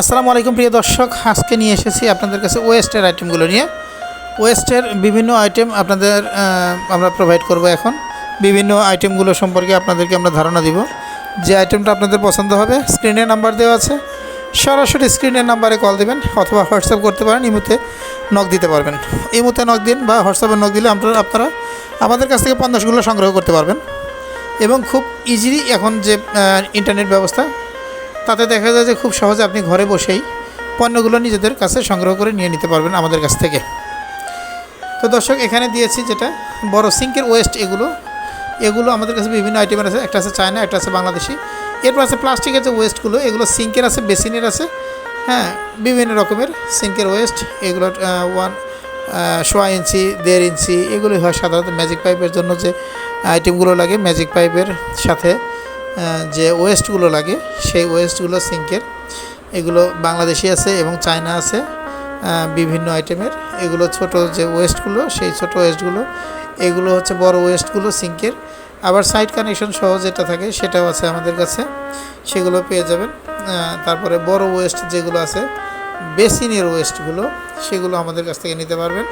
আসসালামু আলাইকুম প্রিয় দর্শক, আজকে নিয়ে এসেছি আপনাদের কাছে ওয়েস্টের আইটেমগুলো নিয়ে। ওয়েস্টের বিভিন্ন আইটেম আপনাদের আমরা প্রোভাইড করব এখন। বিভিন্ন আইটেমগুলো সম্পর্কে আপনাদেরকে আমরা ধারণা দিব। যে আইটেমটা আপনাদের পছন্দ হবে, স্ক্রিনে নাম্বার দেওয়া আছে। সরাসরি স্ক্রিনের নাম্বারে কল দেবেন অথবা হোয়াটসঅ্যাপ করতে পারেন, ইমুতে নক দিতে পারবেন। ইমুতে নক দিন বা হোয়াটসঅ্যাপে নক দিলে আপনারা আপনারা আমাদের কাছ থেকে পঞ্চাশগুলো সংগ্রহ করতে পারবেন। এবং খুব ইজিলি এখন যে ইন্টারনেট ব্যবস্থা তাতে দেখা যায় যে খুব সহজে আপনি ঘরে বসেই পণ্যগুলো নিজেদের কাছে সংগ্রহ করে নিয়ে নিতে পারবেন আমাদের কাছ থেকে। তো দর্শক, এখানে দিয়েছি যেটা বড় সিঙ্কের ওয়েস্ট এগুলো। এগুলো আমাদের কাছে বিভিন্ন আইটেমের আছে, একটা আছে চায়না একটা আছে বাংলাদেশি। এরপর আছে প্লাস্টিকের যে ওয়েস্টগুলো এগুলো সিঙ্কের আছে, বেসিনের আছে। হ্যাঁ বিভিন্ন রকমের সিঙ্কের ওয়েস্ট এগুলো ওয়ান সোয়া ইঞ্চি, দেড় ইঞ্চি, এগুলোই হয় সাধারণত ম্যাজিক পাইপের জন্য যে আইটেমগুলো লাগে ম্যাজিক পাইপের সাথে। যে ওয়েস্টগুলো লাগে, সেই ওয়েস্টগুলো সিঙ্কের এগুলো বাংলাদেশি আছে এবং চায়না আছে বিভিন্ন আইটেমের এগুলো ছোট যে ওয়েস্টগুলো সেই ছোট ওয়েস্টগুলো এগুলো হচ্ছে বড় ওয়েস্টগুলো সিঙ্কের আবার সাইড কানেকশন সহ যেটা থাকে, সেটাও আছে আমাদের কাছে, সেগুলো পেয়ে যাবেন। তারপরে বড় ওয়েস্ট যেগুলো আছে, বেসিনের ওয়েস্টগুলো সেগুলো আমাদের কাছ থেকে নিতে পারবেন।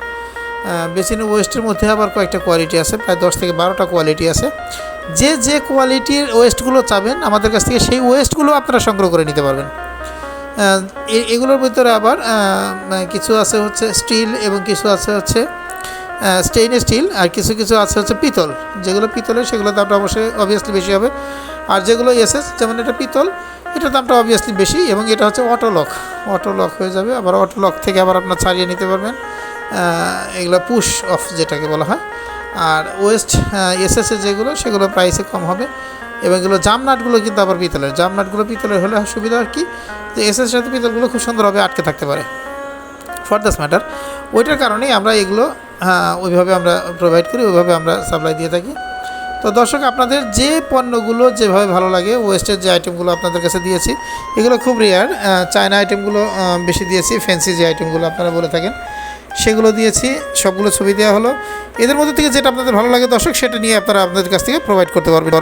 বেসিনের ওয়েস্টের মধ্যে আবার কয়েকটা কোয়ালিটি আছে, প্রায় দশ থেকে বারোটা কোয়ালিটি আছে। যে যে কোয়ালিটির ওয়েস্টগুলো চাবেন, আমাদের কাছ থেকে সেই ওয়েস্টগুলো আপনারা সংগ্রহ করে নিতে পারবেন। এগুলোর ভিতরে আবার কিছু আছে হচ্ছে স্টিল এবং কিছু আছে হচ্ছে স্টেইন স্টিল আর কিছু কিছু আছে হচ্ছে পিতল। যেগুলো পিতলের সেগুলোর দামটা অবশ্যই অবভিয়াসলি বেশি হবে। আর যেগুলো এসএস, যেমন এটা পিতল, এটার দামটা অবভিয়াসলি বেশি, এবং এটা হচ্ছে অটোলক অটোলক হয়ে যাবে, আবার অটোলক থেকে আবার আপনার ছাড়িয়ে নিতে পারবেন। এগুলো পুশ অফ যেটাকে বলা হয়। আর ওয়েস্ট এসএসে যেগুলো, সেগুলো প্রাইসে কম হবে। এবং এগুলো জামনাটগুলো কিন্তু আবার পিতলের জামনাটগুলো পিতলের হলে সুবিধা আর কি? যে এসএস সাথে পিতলগুলো খুব সুন্দরভাবে আটকে থাকতে পারে। ফর দ্যাস ম্যাটার ওইটার কারণেই আমরা এগুলো ওইভাবে আমরা প্রোভাইড করি, ওইভাবে আমরা সাপ্লাই দিয়ে থাকি। তো দর্শক, আপনাদের যে পণ্যগুলো যেভাবে ভালো লাগে ওয়েস্টের যে আইটেমগুলো আপনাদের কাছে দিয়েছি, এগুলো খুব রেয়ার চায়না আইটেমগুলো বেশি দিয়েছি ফ্যান্সি যে আইটেমগুলো আপনারা বলে থাকেন। সেগুলো দিয়েছি, সবগুলো ছবি দেওয়া হলো। এদের মধ্যে থেকে যেটা আপনাদের ভালো লাগে দর্শক, সেটা নিয়ে আপনারা আপনাদের কাছ থেকে প্রোভাইড করতে পারবেন।